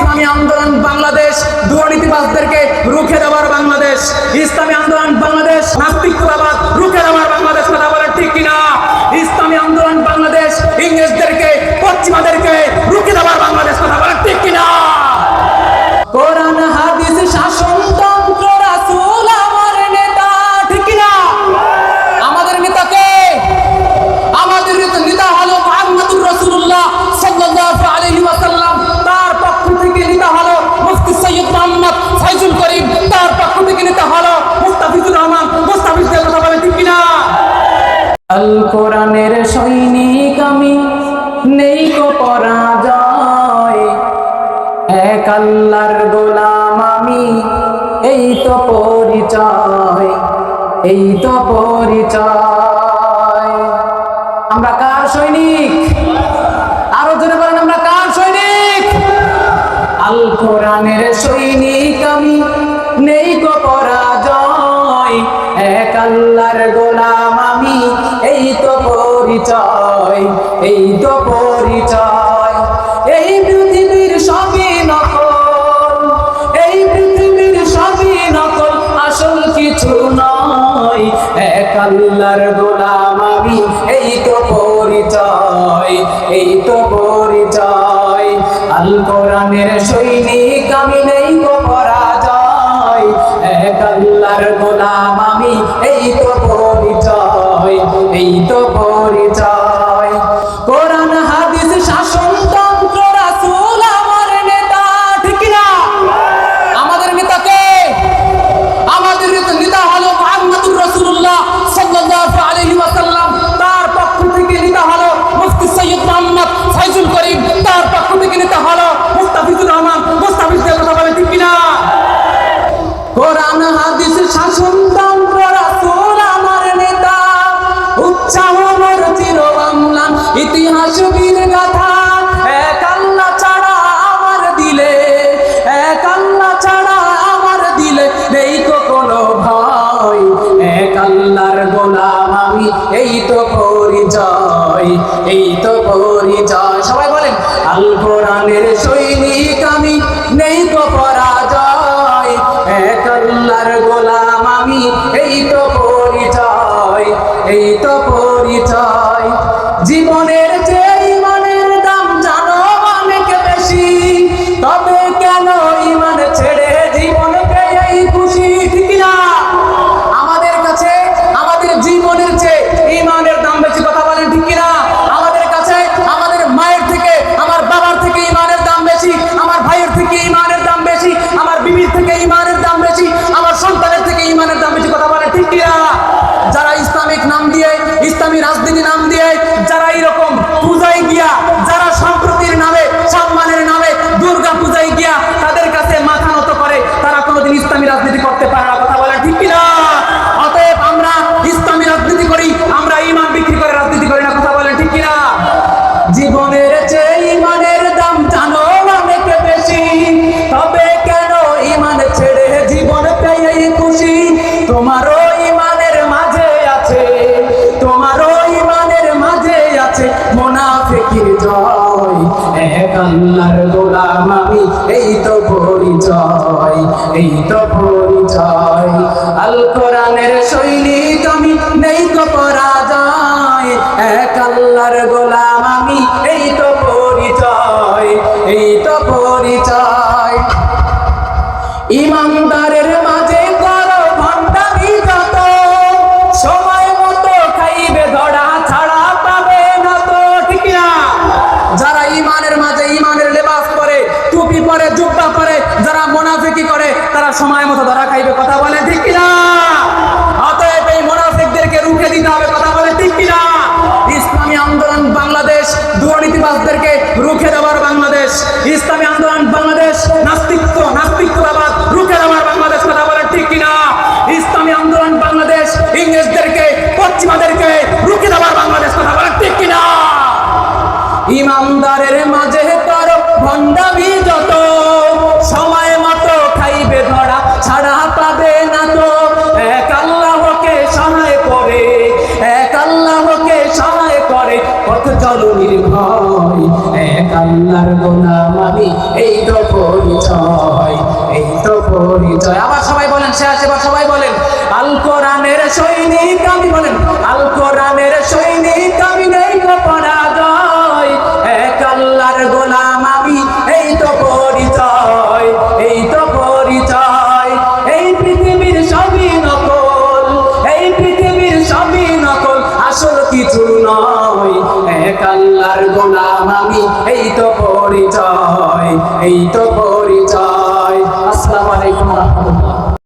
ইসলামী আন্দোলন বাংলাদেশ দুর্নীতিবাসদেরকে রুখে দেওয়ার বাংলাদেশ। ইসলামী আন্দোলন বাংলাদেশ, নাস্তিকতাবাদ রুখে দেওয়ার বাংলাদেশ, কথা বলে ঠিক কিনা? ইসলামী আন্দোলন বাংলাদেশ, ইংরেজদেরকে, পশ্চিমাদেরকে এক আল্লাহর গোলাম আমি। এই তো পরিচয়, এই তো পরিচয়। আমরা কার সৈনিক? আরও জোরে বলেন, আমরা কার সৈনিক? আল কোরআনের সৈনিক আমি, নেই কো পরাজয়। এক আল্লাহর গোলাম আমি, এই তো পরিচয়, এই তো পরিচয়। আমি এই তো পরিচয়, এই তো পরিচয়। আল কোরআনের সৈনিক আমি নেই তো পরাজয়। এক আল্লাহর গোলাম আমি, এই তো পরিচয়, এই তো এই তো পরিচয় এই তো পরিচয় সবাই বলেন, আল কোরআনের সৈনিক আমি, নেই তো পরাজয়, এক আল্লাহর গোলাম আমি, এই তো পরিচয় এই তো পরিচয় জীবনের রাজনীতি করতে পারে না, কথা বলে ঠিক কিনা? অতএব আমরা ইসলামী রাজনীতি করি, আমরা ইমান বিক্রি করে রাজনীতি করি না, কথা বলে ঠিক কিনা? জীবনের ইমানের মাঝে আছে ইমানের মাঝে আছে আমি, এই তো পরিচয়। এই তো পরিচয়। আল কোরআনের শৈলী তুমি নেই তো পরাজয়। এক আল্লাহর গোলাম আমি, এই তো পরিচয়, এই তো পরিচয়। সময় মতো ধরা খাইবে, কথা বলে ঠিক না অতএব এই মোনাফিকদেরকে রুখে দিতে হবে, কথা বলে ঠিক কিনা? ইসলামী আন্দোলন বাংলাদেশ দুর্নীতিবাসদেরকে রুখে দেওয়ার বাংলাদেশ। ইসলামী আন্দোলন বাংলাদেশ নাস্তিত্ব নাস্তিকতাবাদ, রুখে দেওয়ার বাংলাদেশ, কথা বলে ঠিক কিনা? ইসলামী আন্দোলন বাংলাদেশ, ইংরেজদেরকে, পশ্চিমাদেরকে রুখে দেওয়ার বাংলাদেশ, কথা বলে ঠিক কিনা? ইমানদারের মাঝে তার ভণ্ডামি যত চলো নির্ভয় এক আল্লাহর গোলাম আমি, এই তো পরিচয় আবার সবাই বলেন শেষ এবার সবাই বলেন, আল কোরআনের সৈনিক আমি বলেন, আল কোরআনের সৈনিক আমি নেই তো পরাজয়, এক আল্লাহর গোলাম আমি, এই তো পরিচয়, এই তো পরিচয়। এই পৃথিবীর সবই এই পৃথিবীর সবই নকল, আসল কিছু নয়। গোলাম আমি এই তো পরিচয় এই তো পরিচয়। আসসালামু আলাইকুম রহমতুল্লাহ।